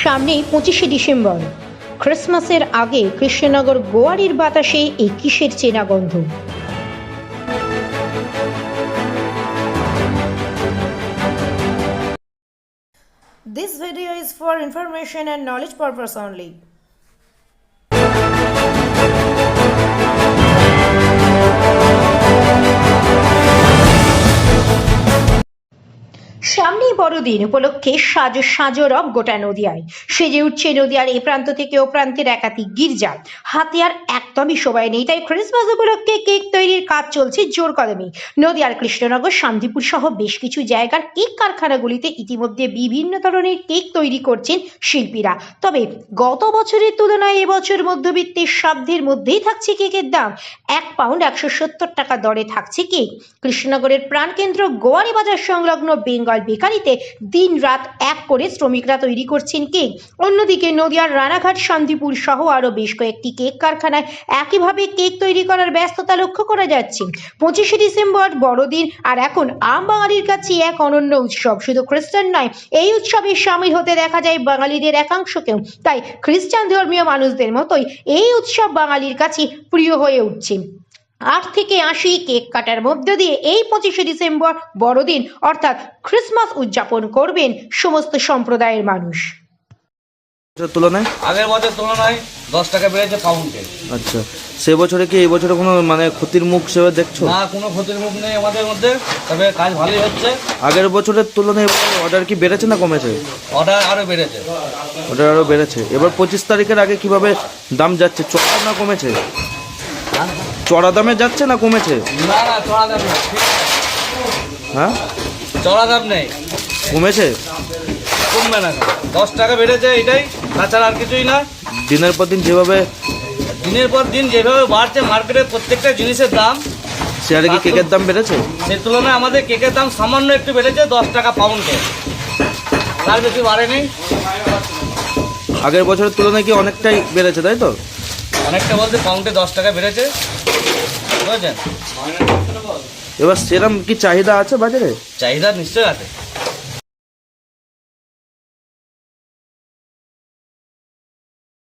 সামনেই পঁচিশে ডিসেম্বর ক্রিসমাসের আগে কৃষ্ণনগর গোয়ারির বাতাসে এই কিসের চেনা গন্ধ This video is for information and knowledge purpose only. বড়দিন উপলক্ষে সাজ সাজরব গোটা নদিয়ায়। সেজে উঠছে নদিয়ার এ প্রান্ত থেকে ও প্রান্তের একাধিক গির্জা। হাতে আর একদমই সময় নেই, তাই ক্রিসমাস উপলক্ষে কেক তৈরির কাজ চলছে জোর কদমে। নদিয়ার কৃষ্ণনগর, শান্তিপুর সহ বেশ কিছু জায়গার কেক কারখানাগুলিতে ইতিমধ্যে বিভিন্ন ধরনের কেক তৈরি করছেন শিল্পীরা। তবে গত বছরের তুলনায় এবছর মধ্যবিত্তের সাধ্যের মধ্যেই থাকছে কেকের দাম। এক পাউন্ড একশো সত্তর টাকা দরে থাকছে কেক কৃষ্ণনগরের প্রাণকেন্দ্র গোয়ারি বাজার সংলগ্ন বেঙ্গল বেকারিতে দিন রাত এক করে শ্রমিকরা তৈরি করছেন কেক। অন্যদিকে নদিয়ার রানাঘাট, শান্তিপুর সহ আরও বেশ কয়েকটি কেক কারখানায় একইভাবে কেক তৈরি করার ব্যস্ততা লক্ষ্য করা যাচ্ছে। পঁচিশে ডিসেম্বর, বড়দিন, আর এখন আম বাঙালির কাছে এক অনন্য উৎসব। শুধু খ্রিস্টান নয়, এই উৎসবে সামিল হতে দেখা যায় বাঙালিদের একাংশকেও। তাই খ্রিস্টান ধর্মীয় মানুষদের মতোই এই উৎসব বাঙালির কাছে প্রিয় হয়ে উঠছে। আট থেকে আশি কেক কাটার মধ্য দিয়ে এই পঁচিশে ডিসেম্বর বড়দিন অর্থাৎ ক্রিসমাস উদযাপন করবেন সমস্ত সম্প্রদায়ের মানুষ। বছরের তুলনায়? আগের বছর তুলনায় দশ টাকা বেড়েছে পাউন্ডে আচ্ছা সে বছরে কি এই বছরে কোনো মানে ক্ষতির মুখ সেভাবে দেখছ? না কোনো ক্ষতির মুখ নেই আমাদের মধ্যে তবে কাজ ভালোই হচ্ছে। আগের বছরের তুলনায় অর্ডার কি বেড়েছে না কমেছে? অর্ডার আরও বেড়েছে। অর্ডার আরও বেড়েছে। এবার পঁচিশ তারিখের আগে কীভাবে দাম যাচ্ছে? চড়া না কমেছে? চড়া দামে যাচ্ছে না কমেছে? না না চড়া দাম হ্যাঁ? চড়া দাম নেই। কমেছে? কমবে না দশ টাকা বেড়েছে এটাই তাছাড়া আর কিছুই না। দিনের পর দিন যেভাবে দিনের পর দিন যেভাবে বাড়ছে মার্কেটে প্রত্যেকটা জিনিসের দাম। শেয়ারে কি কেকের দাম বেড়েছে? সেই তুলনায় আমাদের কেকের দাম সামান্য একটু বেড়েছে দশ টাকা পাউন্ডে। তার বেশি বাড়েনি। আগের বছরের তুলনায় কি অনেকটাই বেড়েছে তাই তো? অনেকটা বলতে পাউন্ডে দশ টাকা বেড়েছে। বুঝেছেন? এবার সেরম কি চাহিদা আছে বাজারে? চাহিদা নিশ্চয়ই আছে।